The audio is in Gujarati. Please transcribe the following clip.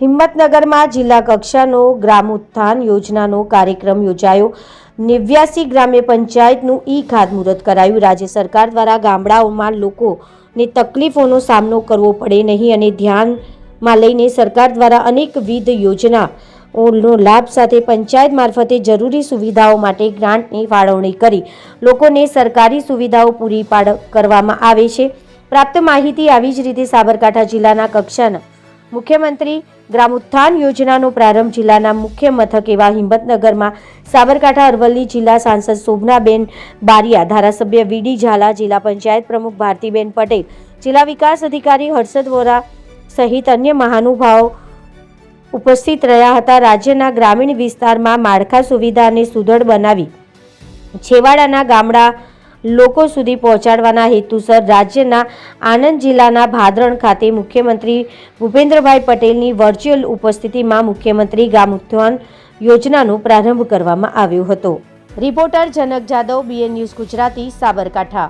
હિંમતનગરમાં જિલ્લા કક્ષાનો ગ્રામ ઉત્થાન યોજનાનો કાર્યક્રમ યોજાયો. નેવ્યાસી ગ્રામ્ય પંચાયતનું ઈ ખાતમુહૂર્ત કરાયું. રાજ્ય સરકાર દ્વારા ગામડાઓમાં લોકોને તકલીફોનો સામનો કરવો પડે નહીં અને ધ્યાનમાં લઈને સરકાર દ્વારા અનેકવિધ યોજનાઓનો લાભ સાથે પંચાયત મારફતે જરૂરી સુવિધાઓ માટે ગ્રાન્ટની ફાળવણી કરી. લોકોને સરકારી સુવિધાઓ પૂરી પાડ, કરવામાં આવે છે. પ્રાપ્ત માહિતી આવી જ રીતે સાબરકાંઠા જિલ્લાના કક્ષાના મુખ્યમંત્રી ગ્રામ ઉત્થાન યોજનાનો પ્રારંભ જિલ્લાના મુખ્ય મથક એવા હિંમતનગરમાં સાબરકાંઠા, અરવલ્લી જિલ્લા સાંસદ શોભનાબેન બારિયા, ધારાસભ્ય વીડી ઝાલા, જિલ્લા પંચાયત પ્રમુખ ભારતીબેન પટેલ, જિલ્લા વિકાસ અધિકારી હર્ષદ વોરા સહિત અન્ય મહાનુભાવો ઉપસ્થિત રહ્યા હતા. રાજ્યના ગ્રામીણ વિસ્તારમાં માળખા સુવિધાને સુદૃઢ બનાવી છેવાડાના ગામડા લોકો સુધી પહોંચાડવાના હેતુસર રાજ્યના આણંદ જિલ્લાના ભાદરણ ખાતે મુખ્યમંત્રી ભૂપેન્દ્રભાઈ પટેલની વર્ચ્યુઅલ ઉપસ્થિતિમાં મુખ્યમંત્રી ગ્રામ ઉત્થાન યોજનાનો પ્રારંભ કરવામાં આવ્યો હતો. Reporter Janak Jadav BN News Gujarati, Sabarkantha.